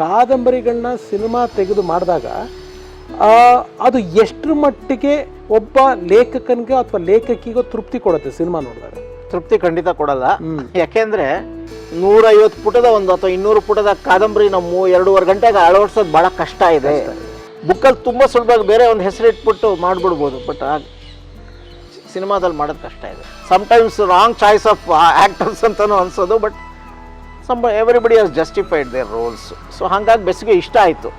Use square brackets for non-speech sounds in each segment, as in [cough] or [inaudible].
ಕಾದಂಬರಿಗಳನ್ನ cinema ತೆಗೆದು ಮಾಡಿದಾಗ ಅದು ಎಷ್ಟರ ಮಟ್ಟಿಗೆ ಒಬ್ಬ ಲೇಖಕನಿಗೆ ಅಥವಾ ಲೇಖಕಿಗೋ ತೃಪ್ತಿ ಕೊಡುತ್ತೆ ಸಿನಿಮಾ ನೋಡಿದಾಗ? ತೃಪ್ತಿ ಖಂಡಿತ ಕೊಡಲ್ಲ. ಯಾಕೆಂದ್ರೆ ನೂರೈವತ್ತು ಪುಟದ ಒಂದು ಅಥವಾ ಇನ್ನೂರು ಪುಟದ ಕಾದಂಬರಿ ನಮ್ಮ ಎರಡೂವರೆ ಗಂಟೆಗೆ ಅಳವಡಿಸೋದು ಬಹಳ ಕಷ್ಟ ಇದೆ. ಬುಕ್ಕಲ್ಲಿ ತುಂಬ ಸುಲಭವಾಗಿ ಬೇರೆ ಒಂದು ಹೆಸರು ಇಟ್ಬಿಟ್ಟು ಮಾಡ್ಬಿಡ್ಬೋದು ಬಟ್ ಸಿನಿಮಾದಲ್ಲಿ ಮಾಡೋದು ಕಷ್ಟ ಇದೆ. Sometimes wrong choice of actors ಅಂತಲೂ ಅನ್ಸೋದು but some everybody has justified their roles so ಹಾಗಾಗಿ ಬೆಸಿಗೆ ಇಷ್ಟ ಆಯಿತು.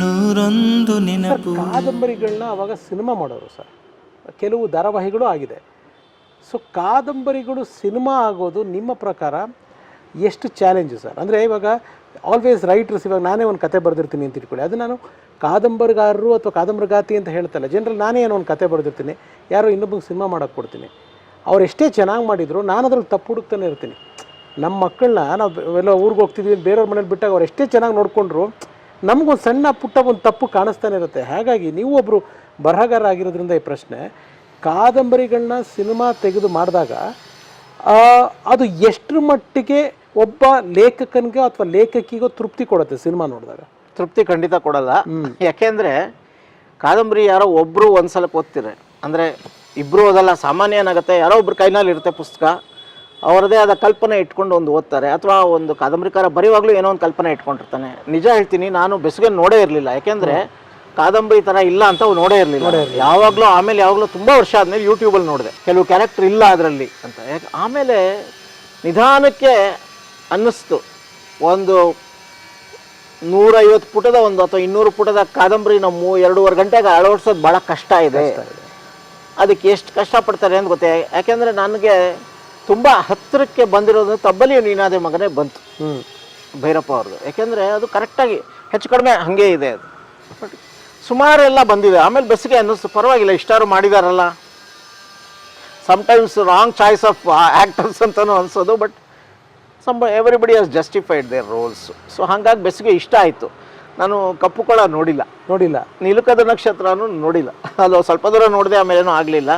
ನೂರೊಂದು ನೆನಪು ಕಾದಂಬರಿಗಳನ್ನ ಅವಾಗ ಸಿನಿಮಾ ಮಾಡೋರು ಸರ್. ಕೆಲವು ಧಾರಾವಾಹಿಗಳು ಆಗಿದೆ. ಸೊ ಕಾದಂಬರಿಗಳು ಸಿನಿಮಾ ಆಗೋದು ನಿಮ್ಮ ಪ್ರಕಾರ ಎಷ್ಟು ಚಾಲೆಂಜು ಸರ್? ಅಂದರೆ ಇವಾಗ ಆಲ್ವೇಸ್ ರೈಟರ್ಸ್ ಇವಾಗ ನಾನೇ ಒಂದು ಕತೆ ಬರೆದಿರ್ತೀನಿ ಅಂತ ಇಟ್ಕೊಳ್ಳಿ. ಅದು ನಾನು ಕಾದಂಬರಿಗಾರರು ಅಥವಾ ಕಾದಂಬರಿಗಾತಿ ಅಂತ ಹೇಳ್ತಲ್ಲ ಜನರಲ್ ನಾನೇ ಏನೋ ಒಂದು ಕತೆ ಬರೆದಿರ್ತೀನಿ. ಯಾರೋ ಇನ್ನೊಬ್ಬಂಗೆ ಸಿನಿಮಾ ಮಾಡೋಕ್ಕೆ ಕೊಡ್ತೀನಿ. ಅವ್ರು ಎಷ್ಟೇ ಚೆನ್ನಾಗಿ ಮಾಡಿದ್ರು ನಾನು ಅದ್ರಲ್ಲಿ ತಪ್ಪು ಹುಡುಕ್ತಾನೆ ಇರ್ತೀನಿ. ನಮ್ಮ ಮಕ್ಕಳನ್ನ ನಾವು ಎಲ್ಲ ಊರಿಗೆ ಹೋಗ್ತಿದ್ವಿ, ಬೇರೆಯವ್ರ ಮನೇಲಿ ಬಿಟ್ಟಾಗ ಅವ್ರು ಎಷ್ಟೇ ಚೆನ್ನಾಗಿ ನೋಡಿಕೊಂಡ್ರು ನಮಗೊಂದು ಸಣ್ಣ ಪುಟ್ಟ ಒಂದು ತಪ್ಪು ಕಾಣಿಸ್ತಾನೆ ಇರುತ್ತೆ. ಹಾಗಾಗಿ ನೀವು ಒಬ್ಬರು ಬರಹಗಾರ ಆಗಿರೋದ್ರಿಂದ ಈ ಪ್ರಶ್ನೆ ಕಾದಂಬರಿಗಳನ್ನ ಸಿನಿಮಾ ತೆಗೆದು ಮಾಡಿದಾಗ ಅದು ಎಷ್ಟರ ಮಟ್ಟಿಗೆ ಒಬ್ಬ ಲೇಖಕನಿಗೆ ಅಥವಾ ಲೇಖಕಿಗೂ ತೃಪ್ತಿ ಕೊಡುತ್ತೆ ಸಿನಿಮಾ ನೋಡಿದಾಗ? ತೃಪ್ತಿ ಖಂಡಿತ ಕೊಡಲ್ಲ. ಯಾಕೆಂದ್ರೆ ಕಾದಂಬರಿ ಯಾರೋ ಒಬ್ರು ಒಂದ್ಸಲ ಓದ್ತಿರ ಅಂದ್ರೆ ಇಬ್ರು ಓದಲ್ಲ ಸಾಮಾನ್ಯ ಏನಾಗುತ್ತೆ ಯಾರೋ ಒಬ್ರು ಕೈನಲ್ಲಿ ಇರುತ್ತೆ ಪುಸ್ತಕ ಅವರದೇ ಆದ ಕಲ್ಪನೆ ಇಟ್ಕೊಂಡು ಒಂದು ಓದ್ತಾರೆ. ಅಥವಾ ಒಂದು ಕಾದಂಬರಿಕಾರ ಬರೆಯುವಾಗಲೂ ಏನೋ ಒಂದು ಕಲ್ಪನೆ ಇಟ್ಕೊಂಡಿರ್ತಾನೆ. ನಿಜ ಹೇಳ್ತೀನಿ ನಾನು ಬೆಸುಗೆ ನೋಡೇ ಇರಲಿಲ್ಲ. ಯಾಕೆಂದ್ರೆ ಕಾದಂಬರಿ ತರ ಇಲ್ಲ ಅಂತ ನೋಡೇ ಇರಲಿಲ್ಲ. ಯಾವಾಗಲೂ ಆಮೇಲೆ ಯಾವಾಗಲೂ ತುಂಬಾ ವರ್ಷ ಆದಮೇಲೆ ಯೂಟ್ಯೂಬಲ್ಲಿ ನೋಡಿದೆ. ಕೆಲವು ಕ್ಯಾರೆಕ್ಟರ್ ಇಲ್ಲ ಅದರಲ್ಲಿ ಅಂತ. ಯಾಕೆ ಆಮೇಲೆ ನಿಧಾನಕ್ಕೆ ಅನ್ನಿಸ್ತು. ಒಂದು ನೂರೈವತ್ತು ಪುಟದ ಒಂದು ಅಥವಾ ಇನ್ನೂರು ಪುಟದ ಕಾದಂಬರಿ ನಮ್ಮ ಎರಡೂವರೆ ಗಂಟೆಗೆ ಅಳವಡಿಸೋದು ಭಾಳ ಕಷ್ಟ ಇದೆ. ಅದಕ್ಕೆ ಎಷ್ಟು ಕಷ್ಟಪಡ್ತಾರೆ ಅಂತ ಗೊತ್ತೇ. ಯಾಕೆಂದರೆ ನನಗೆ ತುಂಬ ಹತ್ತಿರಕ್ಕೆ ಬಂದಿರೋದು ತಬ್ಬಲಿ ನೀನಾದೆ ಮಗನೇ ಬಂತು. ಹ್ಞೂ ಭೈರಪ್ಪ ಅವ್ರದ್ದು. ಯಾಕೆಂದರೆ ಅದು ಕರೆಕ್ಟಾಗಿ ಹೆಚ್ಚು ಕಡಿಮೆ ಹಾಗೆ ಇದೆ ಅದು. ಬಟ್ ಸುಮಾರು ಎಲ್ಲ ಬಂದಿದೆ. ಆಮೇಲೆ ಬೆಸಿಗೆ ಅನ್ನಿಸ್ತು. ಪರವಾಗಿಲ್ಲ ಇಷ್ಟಾರು ಮಾಡಿದಾರಲ್ಲ. Sometimes wrong choice of actors ಅಂತಲೂ ಅನ್ಸೋದು. But some everybody has justified their roles so ಹಾಗಾಗಿ ಬೆಸಿಗೆ ಇಷ್ಟ ಆಯಿತು ನಾನು ಕಪ್ಪು ಕೊಳ ನೋಡಿಲ್ಲ ನೋಡಿಲ್ಲ ನಿಲುಕದ ನಕ್ಷತ್ರನೂ ನೋಡಿಲ್ಲ ಅದು ಸ್ವಲ್ಪ ದೂರ ನೋಡಿದೆ ಆಮೇಲೇನೂ ಆಗಲಿಲ್ಲ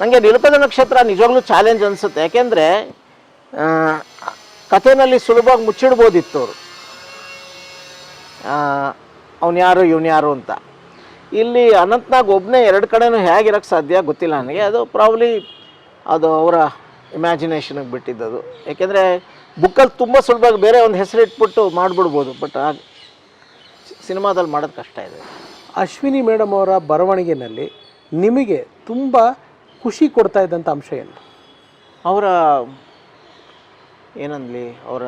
ನನಗೆ ನಿಲುಕದ ನಕ್ಷತ್ರ ನಿಜವಾಗ್ಲೂ ಚಾಲೆಂಜ್ ಅನಿಸುತ್ತೆ ಯಾಕೆಂದರೆ ಕಥೆನಲ್ಲಿ ಸುಲಭವಾಗಿ ಮುಚ್ಚಿಡ್ಬೋದಿತ್ತು ಅವರು ಅವನು ಯಾರು ಇವನು ಯಾರು ಅಂತ ಇಲ್ಲಿ ಅನಂತ್ನಾಗ್ ಒಬ್ಬನೇ ಎರಡು ಕಡೆನೂ ಹೇಗಿರೋಕ್ಕೆ ಸಾಧ್ಯ ಗೊತ್ತಿಲ್ಲ ನನಗೆ ಅದು ಪ್ರಾಬ್ಲಿ ಅದು ಅವರ ಇಮ್ಯಾಜಿನೇಷನಿಗೆ ಬಿಟ್ಟಿದ್ದದು. ಯಾಕೆಂದರೆ ಬುಕ್ಕಲ್ಲಿ ತುಂಬ ಸುಲಭವಾಗಿ ಬೇರೆ ಒಂದು ಹೆಸರು ಇಟ್ಬಿಟ್ಟು ಮಾಡಿಬಿಡ್ಬೋದು ಬಟ್ ಆ ಸಿನಿಮಾದಲ್ಲಿ ಮಾಡೋದು ಕಷ್ಟ ಇದೆ. ಅಶ್ವಿನಿ ಮೇಡಮ್ ಅವರ ಬರವಣಿಗೆನಲ್ಲಿ ನಿಮಗೆ ತುಂಬ ಖುಷಿ ಕೊಡ್ತಾ ಇದ್ದಂಥ ಅಂಶ ಏನು? ಅವರ ಏನಂದ್ಲಿ ಅವರ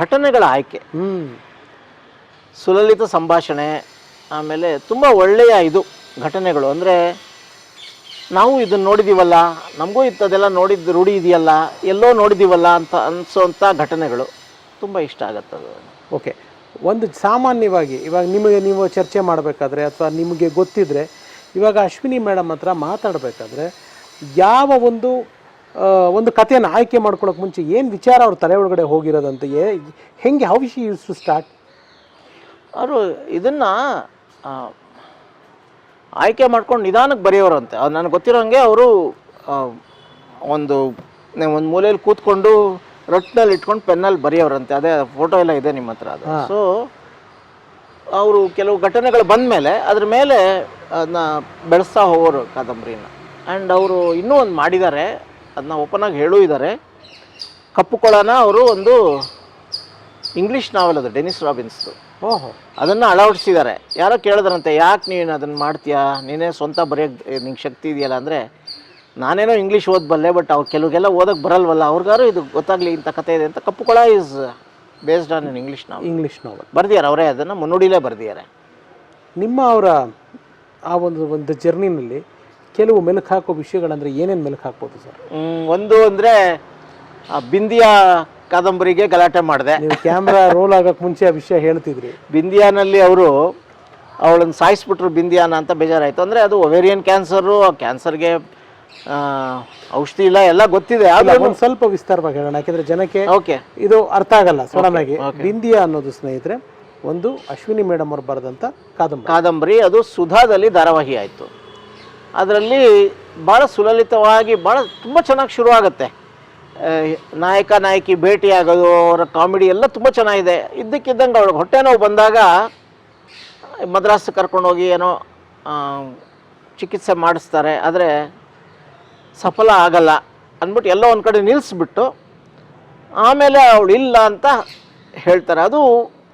ಘಟನೆಗಳ ಆಯ್ಕೆ. ಹ್ಞೂ ಸುಲಲಿತ ಸಂಭಾಷಣೆ ಆಮೇಲೆ ತುಂಬ ಒಳ್ಳೆಯ ಇದು ಘಟನೆಗಳು. ಅಂದರೆ ನಾವು ಇದನ್ನು ನೋಡಿದ್ದೀವಲ್ಲ ನಮಗೂ ಇಂಥದ್ದೆಲ್ಲ ನೋಡಿದ್ದು ರೂಢಿ ಇದೆಯಲ್ಲ ಎಲ್ಲೋ ನೋಡಿದ್ದೀವಲ್ಲ ಅಂತ ಅನಿಸೋಂಥ ಘಟನೆಗಳು ತುಂಬ ಇಷ್ಟ ಆಗತ್ತೆ ಅದು. ಓಕೆ. ಒಂದು ಸಾಮಾನ್ಯವಾಗಿ ಇವಾಗ ನಿಮಗೆ ನೀವು ಚರ್ಚೆ ಮಾಡಬೇಕಾದ್ರೆ ಅಥವಾ ನಿಮಗೆ ಗೊತ್ತಿದ್ರೆ ಇವಾಗ ಅಶ್ವಿನಿ ಮೇಡಮ್ ಹತ್ರ ಮಾತಾಡಬೇಕಾದ್ರೆ ಯಾವ ಒಂದು ಒಂದು ಕಥೆಯನ್ನು ಆಯ್ಕೆ ಮಾಡ್ಕೊಳ್ಳೋಕೆ ಮುಂಚೆ ಏನು ವಿಚಾರ ಅವ್ರ ತಲೆ ಒಳಗಡೆ ಹೋಗಿರೋದಂತ ಏ ಹೆಂಗೆ how she used to start ಅವರು ಇದನ್ನು ಆಯ್ಕೆ ಮಾಡ್ಕೊಂಡು ನಿಧಾನಕ್ಕೆ ಬರೆಯೋರಂತೆ. ಅದು ನನಗೆ ಗೊತ್ತಿರೋಂಗೆ ಅವರು ಒಂದು ಒಂದು ಮೂಲೆಯಲ್ಲಿ ಕೂತ್ಕೊಂಡು ರೊಟ್ಟಿನಲ್ಲಿ ಇಟ್ಕೊಂಡು ಪೆನ್ನಲ್ಲಿ ಬರೆಯೋರಂತೆ. ಅದೇ ಫೋಟೋ ಎಲ್ಲ ಇದೆ ನಿಮ್ಮ ಹತ್ರ ಅದು. ಸೊ ಅವರು ಕೆಲವು ಘಟನೆಗಳು ಬಂದ ಮೇಲೆ ಅದ್ರ ಮೇಲೆ ಅದನ್ನ ಬೆಳೆಸ್ತಾ ಹೋಗೋರು ಕಾದಂಬರಿನ. ಆ್ಯಂಡ್ ಅವರು ಇನ್ನೂ ಒಂದು ಮಾಡಿದ್ದಾರೆ. ಅದನ್ನ ಓಪನ್ ಆಗಿ ಹೇಳೂ ಇದ್ದಾರೆ. ಕಪ್ಪು ಕೊಳನ ಅವರು ಒಂದು ಇಂಗ್ಲೀಷ್ ನಾವೆಲ್ ಅದು ಡೆನಿಸ್ ರಾಬಿನ್ಸ್ದು. ಓಹೋ. ಅದನ್ನು ಅಳವಡಿಸಿದ್ದಾರೆ. ಯಾರೋ ಕೇಳಿದ್ರಂತೆ ಯಾಕೆ ನೀನು ಅದನ್ನು ಮಾಡ್ತೀಯಾ? ನೀನೇ ಸ್ವಂತ ಬರೆಯೋಕ್ಕೆ ನಿಂಗೆ ಶಕ್ತಿ ಇದೆಯಲ್ಲ ಅಂದರೆ ನಾನೇನೋ ಇಂಗ್ಲೀಷ್ ಓದಬಲ್ಲೆ ಬಟ್ ಅವ್ರು ಕೆಲವ್ರಿಗೆಲ್ಲ ಓದಕ್ಕೆ ಬರಲ್ವಲ್ಲ ಅವ್ರಿಗಾರು ಇದು ಗೊತ್ತಾಗಲಿ ಇಂಥ ಕತೆ ಇದೆ ಅಂತ ಕಪ್ಪು ಕೊಳ is based on in English ನಾವು ಇಂಗ್ಲೀಷ್ ನಾವಲ್ ಬರ್ದಿದ್ದಾರೆ ಅವರೇ ಅದನ್ನು ಮುನ್ನುಡಿಲೇ ಬರ್ದಿದ್ದಾರೆ. ನಿಮ್ಮ ಅವರ ಆ ಒಂದು ಒಂದು ಜರ್ನಿನಲ್ಲಿ ಕೆಲವು ಮೆಲುಕು ಹಾಕೋ ವಿಷಯಗಳಂದ್ರೆ ಏನೇನು ಮೆಲುಕು ಹಾಕ್ಬೋದು ಸರ್? ಒಂದು ಅಂದರೆ ಬಿಂದಿಯಾ ಕಾದಂಬರಿಗೆ ಗಲಾಟೆ ಮಾಡಿದೆ. ನೀವು ಕ್ಯಾಮ್ರಾ ರೋಲ್ ಆಗೋಕ್ಕೆ ಮುಂಚೆ ಆ ವಿಷಯ ಹೇಳ್ತಿದ್ರಿ. ಬಿಂದಿಯಾನಲ್ಲಿ ಅವರು ಅವಳನ್ನು ಸಾಯಿಸ್ಬಿಟ್ರು ಬಿಂದಿಯಾನ ಅಂತ ಬೇಜಾರಾಯಿತು. ಅಂದರೆ ಅದು ಒವೇರಿಯನ್ ಕ್ಯಾನ್ಸರು ಆ ಕ್ಯಾನ್ಸರ್ಗೆ ಔಷಧಿ ಇಲ್ಲ ಎಲ್ಲ ಗೊತ್ತಿದೆ. ಆದ್ರೂ ಒಂದು ಸ್ವಲ್ಪ ವಿಸ್ತಾರವಾಗಿ ಹೇಳೋಣ. ಯಾಕೆಂದ್ರೆ ಜನಕ್ಕೆ ಓಕೆ. ಇದು ಅರ್ಥ ಆಗಲ್ಲ ಸಡನ್ ಆಗಿ ಬಿಂದಿಯಾ ಅನ್ನೋದು ಸ್ನೇಹಿತರೆ ಒಂದು ಅಶ್ವಿನಿ ಮೇಡಮ್ ಅವರು ಬರೆದಂಥ ಕಾದಂಬರಿ. ಕಾದಂಬರಿ ಅದು ಸುಧಾದಲ್ಲಿ ಧಾರಾವಾಹಿ ಆಯಿತು. ಅದರಲ್ಲಿ ಭಾಳ ಸುಲಲಿತವಾಗಿ ಭಾಳ ತುಂಬ ಚೆನ್ನಾಗಿ ಶುರು ಆಗುತ್ತೆ ನಾಯಕ, ನಾಯಕಿ ಭೇಟಿಯಾಗೋದು, ಅವರ ಕಾಮಿಡಿ ಎಲ್ಲ ತುಂಬ ಚೆನ್ನಾಗಿದೆ. ಇದ್ದಕ್ಕಿದ್ದಂಗೆ ಅವ್ರಿಗೆ ಹೊಟ್ಟೆ ನೋವು ಬಂದಾಗ ಮದ್ರಾಸ್ ಕರ್ಕೊಂಡೋಗಿ ಏನೋ ಚಿಕಿತ್ಸೆ ಮಾಡಿಸ್ತಾರೆ. ಆದರೆ ಸಫಲ ಆಗಲ್ಲ ಅಂದ್ಬಿಟ್ಟು ಎಲ್ಲೋ ಒಂದು ಕಡೆ ನಿಲ್ಲಿಸ್ಬಿಟ್ಟು ಆಮೇಲೆ ಅವಳು ಇಲ್ಲ ಅಂತ ಹೇಳ್ತಾರೆ. ಅದು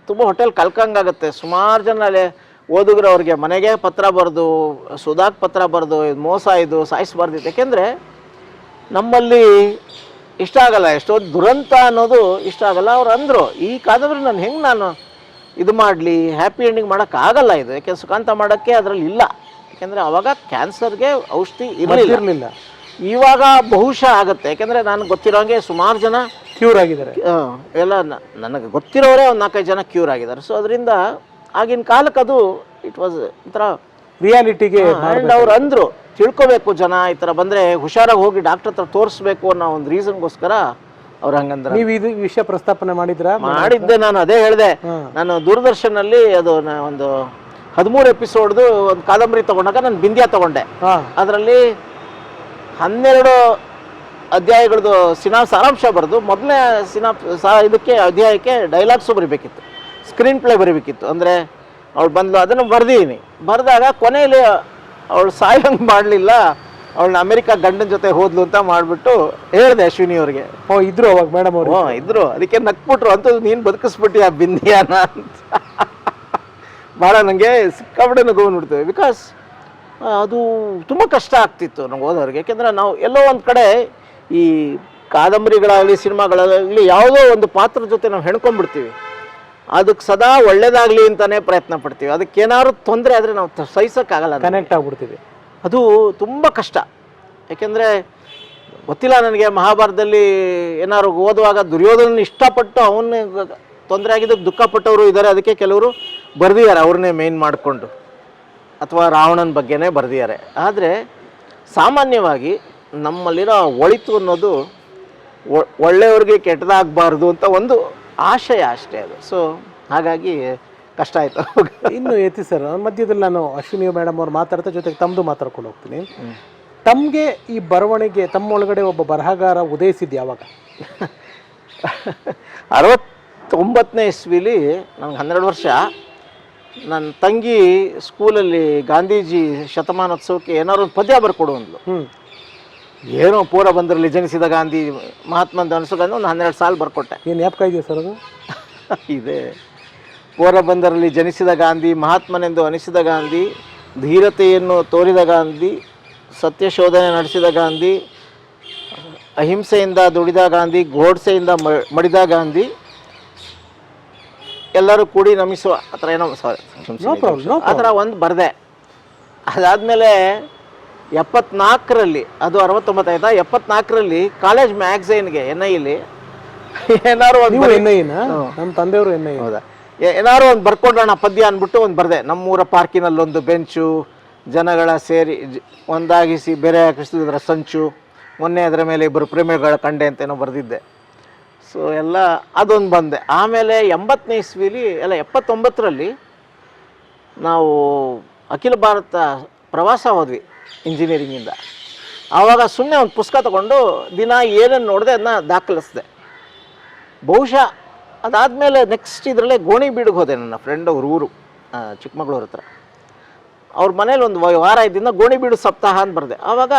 ತುಂಬ ಹೋಟೆಲ್ ಕಲ್ಕಂಗಾಗುತ್ತೆ. ಸುಮಾರು ಜನ ಅಲ್ಲಿ ಓದುಗರು ಅವ್ರಿಗೆ ಮನೆಗೆ ಪತ್ರ ಬರೆದು, ಸುಧಾಕ್ ಪತ್ರ ಬರೆದು, ಇದು ಮೋಸ ಇದು ಸಾಯಿಸ್ಬಾರ್ದು ಯಾಕೆಂದರೆ ನಮ್ಮಲ್ಲಿ ಇಷ್ಟ ಆಗಲ್ಲ ಎಷ್ಟೊಂದು ದುರಂತ ಅನ್ನೋದು ಇಷ್ಟ ಆಗಲ್ಲ. ಅವ್ರು ಅಂದರು ಈ ಕಾದಂಬರಿ ನಾನು ಹೆಂಗೆ ನಾನು ಇದು ಮಾಡಲಿ? ಹ್ಯಾಪಿ ಎಂಡಿಂಗ್ ಮಾಡೋಕ್ಕಾಗಲ್ಲ ಇದು. ಯಾಕೆ ಸುಖಾಂತ ಮಾಡೋಕ್ಕೆ ಅದರಲ್ಲಿ ಇಲ್ಲ. ಯಾಕೆಂದರೆ ಅವಾಗ ಕ್ಯಾನ್ಸರ್ಗೆ ಔಷಧಿ ಇರಲಿಲ್ಲ. ಇರಲಿಲ್ಲ ಇವಾಗ ಬಹುಶಃ ಆಗುತ್ತೆ. ಯಾಕೆಂದರೆ ನಾನು ಗೊತ್ತಿರೋಂಗೆ ಸುಮಾರು ಜನ ಕ್ಯೂರ್ ಆಗಿದ್ದಾರೆ. ಎಲ್ಲ ನನಗೆ ಗೊತ್ತಿರೋರೇ ಒಂದು ನಾಲ್ಕೈದು ಜನ ಕ್ಯೂರ್ ಆಗಿದ್ದಾರೆ. ಸೊ ಅದರಿಂದ ಆಗಿನ ಕಾಲಕ್ಕೆ ಅದು ಇಟ್ ವಾಸ್ ಒಂಥರ ರಿಯಾಲಿಟಿಗೆ ಅವ್ರು ಅಂದ್ರು ತಿಳ್ಕೊಬೇಕು ಜನ ಈ ತರ ಬಂದ್ರೆ ಹುಷಾರಾಗಿ ಹೋಗಿ ಡಾಕ್ಟರ್ ಹತ್ರ ತೋರಿಸ್ಬೇಕು ಅನ್ನೋ ಒಂದು ರೀಸನ್ಗೋಸ್ಕರ ಅವ್ರು ಹಂಗಂದ್ರೆ. ನೀವು ಇದು ವಿಷಯ ಪ್ರಸ್ತಾಪನೆ ಮಾಡಿದ್ರ? ಮಾಡಿದ್ದೆ ನಾನು ಅದೇ ಹೇಳಿದೆ. ನಾನು ದೂರದರ್ಶನಲ್ಲಿ ಅದು ಒಂದು ಹದಿಮೂರು ಎಪಿಸೋಡ್ದು ಒಂದು ಕಾದಂಬರಿ ತಗೊಂಡಾಗ ನಾನು ಬಿಂದ್ಯಾ ತಗೊಂಡೆ. ಅದರಲ್ಲಿ ಹನ್ನೆರಡು ಅಧ್ಯಾಯಗಳದ್ದು ಸಿನಾ ಸಾರಾಂಶ ಬರೆದು ಮೊದಲನೇ ಸಿನಾ ಸಾ ಇದಕ್ಕೆ ಅಧ್ಯಾಯಕ್ಕೆ ಡೈಲಾಗ್ಸು ಬರಿಬೇಕಿತ್ತು. ಸ್ಕ್ರೀನ್ ಪ್ಲೇ ಬರಿಬೇಕಿತ್ತು. ಅಂದರೆ ಅವಳು ಬಂದ್ಲು ಅದನ್ನು ಬರೆದಿದ್ದೀನಿ ಬರೆದಾಗ ಕೊನೆಯಲ್ಲಿ ಅವಳು ಸಾಯಂಗೆ ಮಾಡಲಿಲ್ಲ. ಅವಳನ್ನ ಅಮೆರಿಕ ಗಂಡನ ಜೊತೆ ಹೋದ್ಲು ಅಂತ ಮಾಡಿಬಿಟ್ಟು ಹೇಳಿದೆ ಅಶ್ವಿನಿ ಅವ್ರಿಗೆ. ಓ ಇದ್ರು ಅವಾಗ ಮೇಡಮ್ ಅವರು? ಹ್ಞೂ ಇದ್ರು. ಅದಕ್ಕೆ ನಕ್ಬಿಟ್ರು. ಅಂತ ನೀನು ಬದುಕಿಸ್ಬಿಟ್ಟಿ ಆ ಬಿಂದಿಯಾನ ಅಂತ. ಭಾಳ ನನಗೆ ಸಿಕ್ಕಾಬಿಟ್ಟೆ ನಗು ನೋಡ್ತೇವೆ ಬಿಕಾಸ್ ಅದು ತುಂಬ ಕಷ್ಟ ಆಗ್ತಿತ್ತು ನಂಗೆ ಓದೋರಿಗೆ. ಯಾಕೆಂದರೆ ನಾವು ಎಲ್ಲೋ ಒಂದು ಕಡೆ ಈ ಕಾದಂಬರಿಗಳಾಗಲಿ ಸಿನಿಮಾಗಳಾಗಲಿ ಯಾವುದೋ ಒಂದು ಪಾತ್ರದ ಜೊತೆ ನಾವು ಹೆಣ್ಕೊಂಡ್ಬಿಡ್ತೀವಿ. ಅದಕ್ಕೆ ಸದಾ ಒಳ್ಳೇದಾಗಲಿ ಅಂತಲೇ ಪ್ರಯತ್ನ ಪಡ್ತೀವಿ. ಅದಕ್ಕೆ ಏನಾದ್ರು ತೊಂದರೆ ಆದರೆ ನಾವು ಸಹಿಸೋಕ್ಕಾಗಲ್ಲ. ಕನೆಕ್ಟ್ ಆಗ್ಬಿಡ್ತೀವಿ. ಅದು ತುಂಬ ಕಷ್ಟ. ಯಾಕೆಂದರೆ ಗೊತ್ತಿಲ್ಲ ನನಗೆ ಮಹಾಭಾರತದಲ್ಲಿ ಏನಾದ್ರು ಓದುವಾಗ ದುರ್ಯೋಧನ ಇಷ್ಟಪಟ್ಟು ಅವನ ತೊಂದರೆ ಆಗಿದ್ದಕ್ಕೆ ದುಃಖಪಟ್ಟವರು ಇದ್ದಾರೆ ಅದಕ್ಕೆ ಕೆಲವರು ಬರೆದಿದ್ದಾರೆ ಅವ್ರನ್ನೇ ಮೇನ್ ಮಾಡಿಕೊಂಡು. ಅಥವಾ ರಾವಣನ ಬಗ್ಗೆನೇ ಬರೆದಿದ್ದಾರೆ. ಆದರೆ ಸಾಮಾನ್ಯವಾಗಿ ನಮ್ಮಲ್ಲಿರೋ ಒಳಿತು ಅನ್ನೋದು ಒಳ್ಳೆಯವ್ರಿಗೆ ಕೆಟ್ಟದಾಗಬಾರ್ದು ಅಂತ ಒಂದು ಆಶಯ ಅಷ್ಟೇ ಅದು. ಸೊ ಹಾಗಾಗಿ ಕಷ್ಟ ಆಯಿತು. ಇನ್ನು ಯತಿ ಸರ್ ಮಧ್ಯದಲ್ಲಿ ನಾನು ಅಶ್ವಿನಿ ಮೇಡಮ್ ಅವ್ರು ಮಾತಾಡ್ತಾ ಜೊತೆಗೆ ತಮ್ಮದು ಮಾತಾಡ್ಕೊಂಡು ಹೋಗ್ತೀನಿ. ತಮಗೆ ಈ ಬರವಣಿಗೆ ತಮ್ಮೊಳಗಡೆ ಒಬ್ಬ ಬರಹಗಾರ ಉದಯಿಸಿದ್ದು ಯಾವಾಗ? ಅರವತ್ತೊಂಬತ್ತನೇ ಇಸ್ವಿಲಿ ನನಗೆ ಹನ್ನೆರಡು ವರ್ಷ. ನನ್ನ ತಂಗಿ ಸ್ಕೂಲಲ್ಲಿ ಗಾಂಧೀಜಿ ಶತಮಾನೋತ್ಸವಕ್ಕೆ ಏನಾದ್ರು ಒಂದು ಪದ್ಯ ಬರ್ಕೊಡು ಅಂದ್ಲು. ಹ್ಞೂ ಏನೋ ಪೂರ ಬಂದರಲ್ಲಿ ಜನಿಸಿದ ಗಾಂಧಿ ಮಹಾತ್ಮಂದ ಗಾಂಧಿ ಒಂದು ಹನ್ನೆರಡು ಸಾಲ ಬರ್ಕೊಟ್ಟೆ. ಏನು ಯಾಪ್ಕ ಇದೆಯಾ ಸರ್ ಅದು? [laughs] ಇದೆ. ಪೋರಬಂದರಲ್ಲಿ ಜನಿಸಿದ ಗಾಂಧಿ ಮಹಾತ್ಮನೆಂದು ಅನಿಸಿದ ಗಾಂಧಿ ಧೀರತೆಯನ್ನು ತೋರಿದ ಗಾಂಧಿ ಸತ್ಯಶೋಧನೆ ನಡೆಸಿದ ಗಾಂಧಿ ಅಹಿಂಸೆಯಿಂದ ದುಡಿದ ಗಾಂಧಿ ಗೋಡ್ಸೆಯಿಂದ ಮಡಿದ ಗಾಂಧಿ ಎಲ್ಲರೂ ಕೂಡಿ ನಮಿಸುವ ಆ ಥರ ಏನೋ ಸಾರಿ ಆ ಥರ ಒಂದು ಬರದೆ. ಅದಾದಮೇಲೆ ಎಪ್ಪತ್ನಾಲ್ಕರಲ್ಲಿ ಅದು ಅರವತ್ತೊಂಬತ್ತು ಆಯ್ತಾ ಎಪ್ಪತ್ನಾಲ್ಕರಲ್ಲಿ ಕಾಲೇಜ್ ಮ್ಯಾಗ್ಝೈನ್ಗೆ ಎನ್ ಐಲಿ ಏನಾದ್ರು ಒಂದು ಎನ್ ಐನ? ನಮ್ಮ ತಂದೆಯವರು ಎನ್ ಐ. ಹೌದಾ? ಏನಾರು ಒಂದು ಬರ್ಕೊಂಡೋಣ ಪದ್ಯ ಅಂದ್ಬಿಟ್ಟು ಒಂದು ಬರೆದೆ. ನಮ್ಮೂರ ಪಾರ್ಕಿನಲ್ಲಿ ಒಂದು ಬೆಂಚು ಜನಗಳ ಸೇರಿ ಒಂದಾಗಿಸಿ ಬೇರೆ ಹಾಕಿಸಿದ್ರ ಸಂಚು ಮೊನ್ನೆ ಅದರ ಮೇಲೆ ಇಬ್ಬರು ಪ್ರೇಮಿಗಳ ಕಂಡೆ ಅಂತೇನೋ ಬರೆದಿದ್ದೆ. ಸೊ ಎಲ್ಲ ಅದೊಂದು ಬಂದೆ. ಆಮೇಲೆ ಎಂಬತ್ತನೇ ಇಸ್ವಿಲಿ ಎಲ್ಲ ಎಪ್ಪತ್ತೊಂಬತ್ತರಲ್ಲಿ ನಾವು ಅಖಿಲ ಭಾರತ ಪ್ರವಾಸ ಹೋದ್ವಿ. ಇಂಜಿನಿಯರಿಂಗಿಂದ. ಆವಾಗ ಸುಮ್ಮನೆ ಒಂದು ಪುಸ್ತಕ ತಗೊಂಡು ದಿನ ಏನನ್ನು ನೋಡಿದೆ ಅದನ್ನ ದಾಖಲಿಸಿದೆ. ಬಹುಶಃ ಅದಾದಮೇಲೆ ನೆಕ್ಸ್ಟ್ ಇದರಲ್ಲೇ ಗೋಣಿಬೀಡಿಗೆ ಹೋದೆ ನನ್ನ ಫ್ರೆಂಡ್ ಅವ್ರ ಊರು ಚಿಕ್ಕಮಗಳೂರು ಹತ್ರ. ಅವ್ರ ಮನೇಲಿ ಒಂದು ವಾರ ಇದ್ದಿಂದ ಗೋಣಿಬೀಡು ಸಪ್ತಾಹ ಅಂತ ಬರೆದೆ. ಆವಾಗ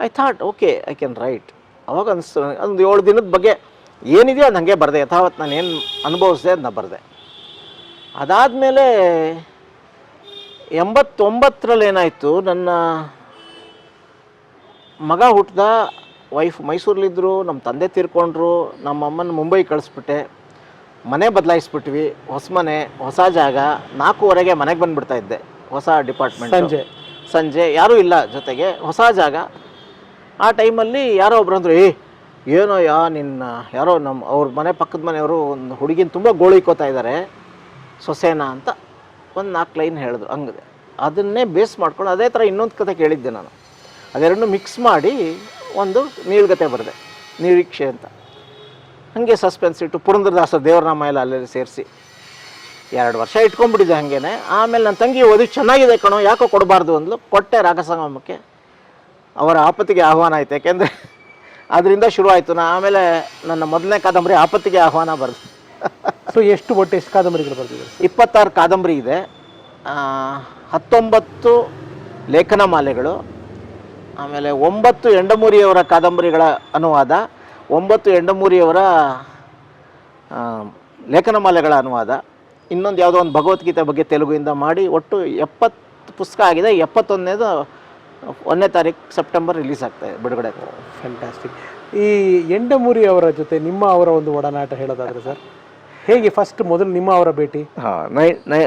I thought okay I can write ಅವಾಗ ಅನಿಸ್ತು, ಒಂದು ಏಳು ದಿನದ ಬಗ್ಗೆ ಏನಿದೆಯೋ ಅದು ಹಾಗೆ ಬರೆದೆ. ಯಥಾವತ್ ನಾನು ಏನು ಅನುಭವಿಸಿದೆ ಅದನ್ನ ಬರೆದೆ. ಅದಾದಮೇಲೆ ಎಂಬತ್ತೊಂಬತ್ತರಲ್ಲಿ ಏನಾಯಿತು ನನ್ನ ಮಗ ಹುಟ್ಟಿದ ವೈಫ್ ಮೈಸೂರಲ್ಲಿದ್ದರು ನಮ್ಮ ತಂದೆ ತೀರ್ಕೊಂಡ್ರು ನಮ್ಮ ಅಮ್ಮನ ಮುಂಬೈ ಕಳಿಸ್ಬಿಟ್ಟೆ. ಮನೆ ಬದಲಾಯಿಸ್ಬಿಟ್ವಿ ಹೊಸ ಮನೆ ಹೊಸ ಜಾಗ ನಾಲ್ಕೂವರೆಗೆ ಮನೆಗೆ ಬಂದುಬಿಡ್ತಾ ಇದ್ದೆ ಹೊಸ ಡಿಪಾರ್ಟ್ಮೆಂಟ್ ಸಂಜೆ. ಸಂಜೆ ಯಾರೂ ಇಲ್ಲ ಜೊತೆಗೆ ಹೊಸ ಜಾಗ. ಆ ಟೈಮಲ್ಲಿ ಯಾರೋ ಒಬ್ರು ಅಂದರು ಏ ಏನೋ ಯಾ ನಿನ್ನ ಯಾರೋ ನಮ್ಮ ಅವ್ರ ಮನೆ ಪಕ್ಕದ ಮನೆಯವರು ಒಂದು ಹುಡುಗಿನ ತುಂಬ ಗೋಳಿಕೋತಾ ಇದ್ದಾರೆ ಸೊಸೇನಾ? ಅಂತ ಒಂದು ನಾಲ್ಕು ಲೈನ್ ಹೇಳಿದ್ರು, ಹಂಗಿದೆ. ಅದನ್ನೇ ಬೇಸ್ ಮಾಡ್ಕೊಂಡು ಅದೇ ಥರ ಇನ್ನೊಂದು ಕತೆ ಕೇಳಿದ್ದೆ ನಾನು. ಅದೆರಡನ್ನೂ ಮಿಕ್ಸ್ ಮಾಡಿ ಒಂದು ನೀಳ್ಗತೆ ಬರೆದೆ, ನಿರೀಕ್ಷೆ ಅಂತ. ಹಾಗೆ ಸಸ್ಪೆನ್ಸ್ ಇಟ್ಟು ಪುರಂದ್ರದಾಸ ದೇವರನಾಮ ಎಲ್ಲ ಅಲ್ಲಲ್ಲಿ ಸೇರಿಸಿ ಎರಡು ವರ್ಷ ಇಟ್ಕೊಂಡ್ಬಿಟ್ಟಿದ್ದೆ ಹಾಗೇನೆ. ಆಮೇಲೆ ನನ್ನ ತಂಗಿ ಓದಿ ಚೆನ್ನಾಗಿದೆ ಕಣೋ, ಯಾಕೋ ಕೊಡಬಾರ್ದು ಅಂದ್ಲು. ಕೊಟ್ಟೆ ರಾಗಸಂಗಮಕ್ಕೆ. ಅವರ ಆಪತ್ತಿಗೆ ಆಹ್ವಾನ ಆಯ್ತು, ಯಾಕೆಂದರೆ [laughs] ಅದರಿಂದ ಶುರು ಆಯಿತು ನಾ ಆಮೇಲೆ ನನ್ನ ಮೊದಲನೇ ಕಾದಂಬರಿ ಆಪತ್ತಿಗೆ ಆಹ್ವಾನ ಬರೆದು. [laughs] ಸೊ ಎಷ್ಟು ಒಟ್ಟು ಎಷ್ಟು ಕಾದಂಬರಿಗಳು ಬರ್ತಿದ್ದಾರೆ ಇಪ್ಪತ್ತಾರು ಕಾದಂಬರಿ ಇದೆ. ಹತ್ತೊಂಬತ್ತು ಲೇಖನ ಮಾಲೆಗಳು ಆಮೇಲೆ ಒಂಬತ್ತು ಎಂಡಮೂರಿಯವರ ಕಾದಂಬರಿಗಳ ಅನುವಾದ ಒಂಬತ್ತು ಎಂಡಮೂರಿಯವರ ಲೇಖನ ಮಾಲೆಗಳ ಅನುವಾದ. ಇನ್ನೊಂದು ಯಾವುದೋ ಒಂದು ಭಗವದ್ಗೀತೆ ಬಗ್ಗೆ ತೆಲುಗುಯಿಂದ ಮಾಡಿ ಒಟ್ಟು ಎಪ್ಪತ್ತು ಪುಸ್ತಕ ಆಗಿದೆ. ಎಪ್ಪತ್ತೊಂದನೇದು ಒಂದನೇ ತಾರೀಕು ಸೆಪ್ಟೆಂಬರ್ ರಿಲೀಸ್ ಆಗ್ತಾಯಿದೆ ಬಿಡುಗಡೆ. ಫ್ಯಾಂಟಾಸ್ಟಿಕ್ ಈ ಎಂಡಮೂರಿ ಅವರ ಜೊತೆ ನಿಮ್ಮ ಅವರ ಒಂದು ಒಡನಾಟ ಹೇಳೋದಾದ್ರೆ ಸರ್? ಹೇಗೆ ಫಸ್ಟ್ ಮೊದಲು ನಿಮ್ಮ ಅವರ ಭೇಟಿ? ಹಾಂ ನೈ ನೈ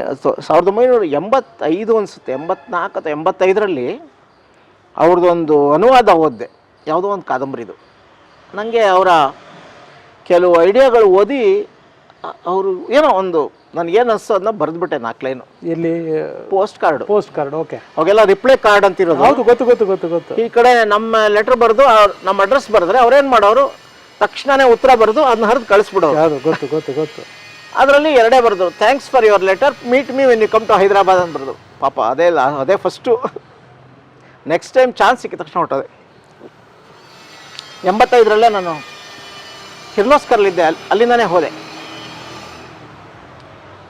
ಸಾವಿರದ ಒಂಬೈನೂರ ಎಂಬತ್ತೈದು ಅನಿಸುತ್ತೆ. ಎಂಬತ್ನಾಲ್ಕು ಅಥವಾ ಎಂಬತ್ತೈದರಲ್ಲಿ ಅವ್ರದ್ದೊಂದು ಅನುವಾದ ಓದಿದೆ. ಯಾವುದೋ ಒಂದು ಕಾದಂಬರಿದು. ನನಗೆ ಅವರ ಕೆಲವು ಐಡಿಯಾಗಳು ಓದಿ ಅವರು ಏನೋ ಒಂದು ನನಗೇನು ಅನಿಸ್ತು ಅದನ್ನ ಬರೆದ್ಬಿಟ್ಟೆ ನಾಲ್ಕು ಲೈನು. ಎಲ್ಲಿ post card post card okay ಅವಾಗೆಲ್ಲ ರಿಪ್ಲೈ ಕಾರ್ಡ್ ಅಂತಿರೋದು. ಹೌದು ಗೊತ್ತು ಗೊತ್ತು ಗೊತ್ತು ಗೊತ್ತು. ಈ ಕಡೆ ನಮ್ಮ ಲೆಟ್ರ್ ಬರೆದು ನಮ್ಮ ಅಡ್ರೆಸ್ ಬರೆದ್ರೆ ಅವ್ರೇನು ಮಾಡೋರು? ತಕ್ಷಣನೇ ಉತ್ತರ ಬರೆದು ಅದನ್ನ ಹರಿದು ಕಳಿಸ್ಬಿಡೋದು ಗೊತ್ತು ಗೊತ್ತು ಗೊತ್ತು. ಅದರಲ್ಲಿ ಎರಡೇ ಬರೆದು thanks for your letter meet me when you come to Hyderabad ಅಂತ ಬರೆದು. ಪಾಪ ಅದೇ ಇಲ್ಲ ಅದೇ ಫಸ್ಟು ನೆಕ್ಸ್ಟ್ ಟೈಮ್ ಚಾನ್ಸ್ ಸಿಕ್ಕಿದ ತಕ್ಷಣ ಹೊಟ್ಟದೆ ಎಂಬತ್ತೈದರಲ್ಲೇ ನಾನು ಕಿರ್ಲೋಸ್ಕರ್ಲಿದ್ದೆ ಅಲ್ಲಿ ಅಲ್ಲಿಂದನೇ ಹೋದೆ.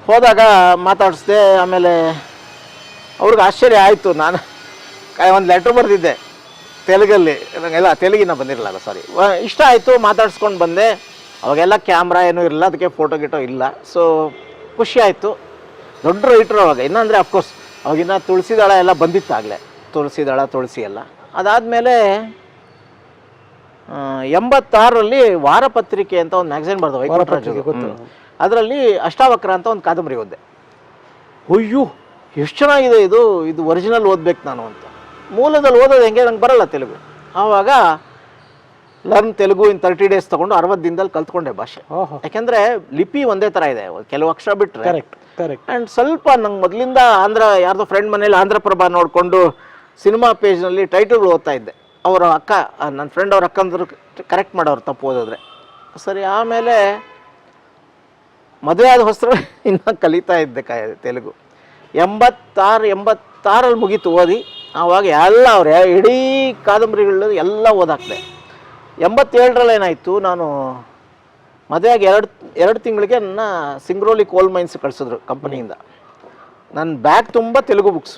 ಹೋದಾಗ ಮಾತಾಡಿಸ್ದೆ ಆಮೇಲೆ ಅವ್ರಿಗೆ ಆಶ್ಚರ್ಯ ಆಯಿತು ನಾನು ಒಂದು ಲೆಟ್ರ್ ಬರೆದಿದ್ದೆ. ತೆಲುಗಲ್ಲಿ ನಂಗೆಲ್ಲ ತೆಲುಗಿನ ಬಂದಿರಲಿಲ್ಲ ಸಾರಿ ಇಷ್ಟ ಆಯಿತು ಮಾತಾಡ್ಸ್ಕೊಂಡು ಬಂದೆ. ಅವಾಗೆಲ್ಲ ಕ್ಯಾಮ್ರಾ ಏನೂ ಇರಲಿಲ್ಲ ಅದಕ್ಕೆ ಫೋಟೋ ಗಿಟೋ ಇಲ್ಲ. ಸೊ ಖುಷಿ ಆಯಿತು. ದೊಡ್ಡ ರೈಟ್ರು ಅವಾಗ. ಇನ್ನಂದರೆ ಅಫ್ಕೋರ್ಸ್ ಅವಾಗಿನ್ನ ತುಳಸಿ ದಳ ಎಲ್ಲ ಬಂದಿತ್ತು ಆಗಲೇ ತುಳಸಿ ದಳ ತುಳಸಿ ಎಲ್ಲ. ಅದಾದಮೇಲೆ ಎಂಬತ್ತಾರರಲ್ಲಿ ವಾರಪತ್ರಿಕೆ ಅಂತ ಒಂದು ಮ್ಯಾಗಝೈನ್ ಬರ್ತವೆ ವೈಕುಂಠರಾಜು. ಅದರಲ್ಲಿ ಅಷ್ಟಾವಕ್ರ ಅಂತ ಒಂದು ಕಾದಂಬರಿ ಓದಿದೆ. ಅಯ್ಯೋ ಎಷ್ಟು ಚೆನ್ನಾಗಿದೆ ಇದು. ಇದು ಒರಿಜಿನಲ್ ಓದ್ಬೇಕು ನಾನು ಅಂತ. ಮೂಲದಲ್ಲಿ ಓದೋದು ಹೆಂಗೆ ನಂಗೆ ಬರಲ್ಲ ತೆಲುಗು. ಆವಾಗ learn Telugu in thirty days ತಗೊಂಡು ಅರವತ್ತು ದಿನದಲ್ಲಿ ಕಲ್ತ್ಕೊಂಡೆ ಭಾಷೆ. ಯಾಕೆಂದ್ರೆ ಲಿಪಿ ಒಂದೇ ತರ ಇದೆ ಕೆಲವು ಅಕ್ಷರ ಬಿಟ್ಟರೆ ಕರೆಕ್ಟ್ ಕರೆಕ್ಟ್ ಆ್ಯಂಡ್ ಸ್ವಲ್ಪ ನಂಗೆ ಮೊದಲಿಂದ ಆಂಧ್ರ ಯಾರ್ದೋ ಫ್ರೆಂಡ್ ಮನೇಲಿ ಆಂಧ್ರಪ್ರಭ ನೋಡಿಕೊಂಡು ಸಿನಿಮಾ ಪೇಜ್ನಲ್ಲಿ ಟೈಟಲ್ ಓದ್ತಾ ಇದ್ದೆ. ಅವರ ಅಕ್ಕ ನನ್ನ ಫ್ರೆಂಡ್ ಅವ್ರ ಅಕ್ಕಂದ್ರು ಕರೆಕ್ಟ್ ಮಾಡೋರು ತಪ್ಪು ಓದಿದ್ರೆ. ಸರಿ ಆಮೇಲೆ ಮದುವೆ ಆದ ಹೊಸರು [laughs] ಇನ್ನೂ ಕಲಿತಾ ಇದ್ದೆ ಕ ತೆಲುಗು. ಎಂಬತ್ತಾರು ಎಂಬತ್ತಾರಲ್ಲಿ ಮುಗೀತು ಓದಿ. ಆವಾಗ ಎಲ್ಲ ಅವ್ರ ಇಡೀ ಕಾದಂಬರಿಗಳು ಎಲ್ಲ ಓದಾಕ್ದೆ ಎಂಬತ್ತೇಳರಲ್ಲಿ ಏನಾಯಿತು, ನಾನು ಮದುವೆಯಾಗಿ ಎರಡು ಎರಡು ತಿಂಗಳಿಗೆ ನನ್ನ ಸಿಂಗ್ರೋಲಿ ಕೋಲ್ ಮೈನ್ಸ್ ಕಳಿಸಿದ್ರು ಕಂಪನಿಯಿಂದ. ನನ್ನ ಬ್ಯಾಗ್ ತುಂಬ ತೆಲುಗು ಬುಕ್ಸ್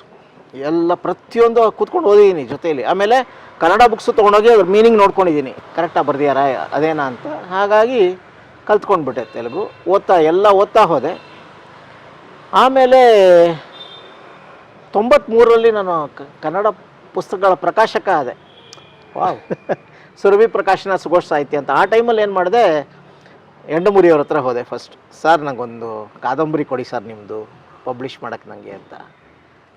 ಎಲ್ಲ ಪ್ರತಿಯೊಂದು ಕೂತ್ಕೊಂಡು ಓದಿದ್ದೀನಿ ಜೊತೆಯಲ್ಲಿ ಆಮೇಲೆ ಕನ್ನಡ ಬುಕ್ಸು ತೊಗೊಂಡೋಗಿ ಅದ್ರ ಮೀನಿಂಗ್ ನೋಡ್ಕೊಂಡಿದ್ದೀನಿ ಕರೆಕ್ಟಾಗಿ ಬರ್ದಿಯಾರ ಅದೇನಾ ಅಂತ. ಹಾಗಾಗಿ ಕಲ್ತ್ಕೊಂಡ್ಬಿಟ್ಟೆ ತೆಲುಗು. ಓದ್ತಾ, ಎಲ್ಲ ಓದ್ತಾ ಹೋದೆ. ಆಮೇಲೆ ತೊಂಬತ್ತ್ಮೂರರಲ್ಲಿ ನಾನು ಕನ್ನಡ ಪುಸ್ತಕಗಳ ಪ್ರಕಾಶಕ ಆದೆ. ವಾವ್. [laughs] ಸುರಭಿ ಪ್ರಕಾಶನ ಸುಗೋಷ್ ಸಾಹಿತ್ಯ ಅಂತ. ಆ ಟೈಮಲ್ಲಿ ಏನು ಮಾಡಿದೆ ಎಂಡಮುರಿಯವ್ರ ಹತ್ರ ಹೋದೆ ಫಸ್ಟ್ ಸರ್ ನನಗೊಂದು ಕಾದಂಬರಿ ಕೊಡಿ ಸರ್ ನಿಮ್ಮದು ಪಬ್ಲಿಷ್ ಮಾಡೋಕ್ಕೆ ನನಗೆ ಅಂತ.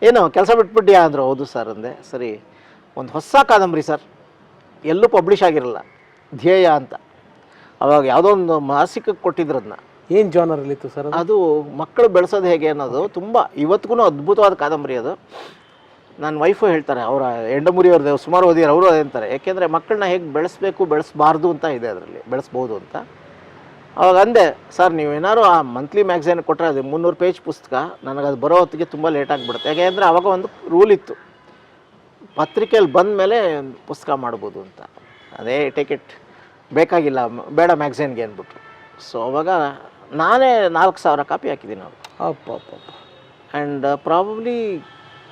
ಏನು ಕೆಲಸ ಬಿಟ್ಬಿಟ್ಟಿಯಾ? ಅಂದರು. ಹೌದು ಸರ್ ಅಂದೆ. ಸರಿ ಒಂದು ಹೊಸ ಕಾದಂಬರಿ ಸರ್ ಎಲ್ಲೂ ಪಬ್ಲಿಷ್ ಆಗಿರಲ್ಲ. ಧ್ಯೇಯ ಅಂತ. ಅವಾಗ ಯಾವುದೋ ಒಂದು ಮಾಸಿಕಕ್ಕೆ ಕೊಟ್ಟಿದ್ರು ಅದನ್ನ ಏನು ಜಾನರ್ ಇತ್ತು ಸರ್ ಅದು? ಮಕ್ಕಳು ಬೆಳೆಸೋದು ಹೇಗೆ ಅನ್ನೋದು ತುಂಬ ಇವತ್ತಿಗೂ ಅದ್ಭುತವಾದ ಕಾದಂಬರಿ ಅದು. ನನ್ನ ವೈಫು ಹೇಳ್ತಾರೆ, ಅವರ ಎಂಡಮುರಿಯವ್ರದ್ದು ಸುಮಾರು ಓದಿಯರು ಅವರು ಅಂತಾರೆ. ಯಾಕೆಂದರೆ ಮಕ್ಕಳನ್ನ ಹೇಗೆ ಬೆಳೆಸಬೇಕು, ಬೆಳೆಸಬಾರ್ದು ಅಂತ ಇದೆ ಅದರಲ್ಲಿ, ಬೆಳೆಸ್ಬೋದು ಅಂತ. ಅವಾಗ ಅಂದೆ ಸರ್ ನೀವು ಏನಾದ್ರು ಆ ಮಂತ್ಲಿ ಮ್ಯಾಗ್ಝೈನ್ ಕೊಟ್ಟರೆ ಅದು ಮುನ್ನೂರು ಪೇಜ್ ಪುಸ್ತಕ, ನನಗೆ ಅದು ಬರೋ ಹೊತ್ತಿಗೆ ತುಂಬ ಲೇಟ್ ಆಗಿಬಿಡುತ್ತೆ. ಯಾಕೆಂದರೆ ಅವಾಗ ಒಂದು ರೂಲ್ ಇತ್ತು. ಪತ್ರಿಕೆಯಲ್ಲಿ ಬಂದ ಮೇಲೆ ಪುಸ್ತಕ ಮಾಡ್ಬೋದು ಅಂತ. ಅದೇ ಟಿಕೆಟ್ ಬೇಕಾಗಿಲ್ಲ, ಬೇಡ ಮ್ಯಾಗ್ಝೈನ್ಗೆ ಅಂದ್ಬಿಟ್ಟು ಸೊ ಅವಾಗ ನಾನೇ ನಾಲ್ಕು ಸಾವಿರ ಕಾಪಿ ಹಾಕಿದ್ದೀನಿ ಅವರು ಅಪ್ಪ ಅಪ್ಪ ಅಪ್ಪ. ಆ್ಯಂಡ್ ಪ್ರಾಬಬ್ಲಿ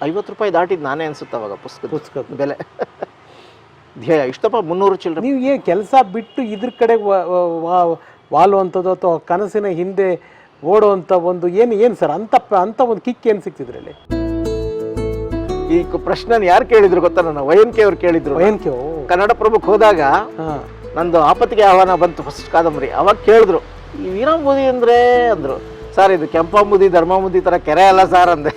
ಐವತ್ತು ರೂಪಾಯಿ ದಾಟಿದ್ದು ನಾನೇ ಅನ್ಸುತ್ತೆ ಅವಾಗ ಪುಸ್ತಕದ ಪುಸ್ತಕ ಬೆಲೆ. [laughs] ಧ್ಯೇಯ ಇಷ್ಟಪ್ಪ ಮುನ್ನೂರು ಚಿಲ್ಲರೆ. ನೀವು ಏನು ಕೆಲಸ ಬಿಟ್ಟು ಇದ್ರ ಕಡೆ ವಾಲುವಂಥದ್ದು ಅಥವಾ ಕನಸಿನ ಹಿಂದೆ ಓಡುವಂಥ ಒಂದು ಏನು ಏನು ಸರ್? ಅಂತ ಅಂತ ಒಂದು ಕಿಕ್ ಏನು ಸಿಕ್ತಿದ್ರಲ್ಲಿ? ಈ ಪ್ರಶ್ನೆ ಯಾರು ಕೇಳಿದ್ರು ಗೊತ್ತಾ ನನ್ನ? ವೈಎನ್ ಕೆ ಅವ್ರು ಕೇಳಿದ್ರು. ಏನಕ್ಕೆ ಕೆ ಕನ್ನಡ ಪ್ರಭುಕ್ ಹೋದಾಗ ನಂದು ಆಪತ್ತಿಗೆ ಆಹ್ವಾನ ಬಂತು ಫಸ್ಟ್ ಕಾದಂಬರಿ. ಅವಾಗ ಕೇಳಿದ್ರು. ಈ ಮುದಿ ಅಂದ್ರೆ ಅಂದ್ರು. ಸರ್ ಇದು ಕೆಂಪಾಂಬುದಿ ಧರ್ಮಾಂಬುದಿ ಥರ ಕೆರೆ ಅಲ್ಲ ಸರ್ ಅಂದೆ.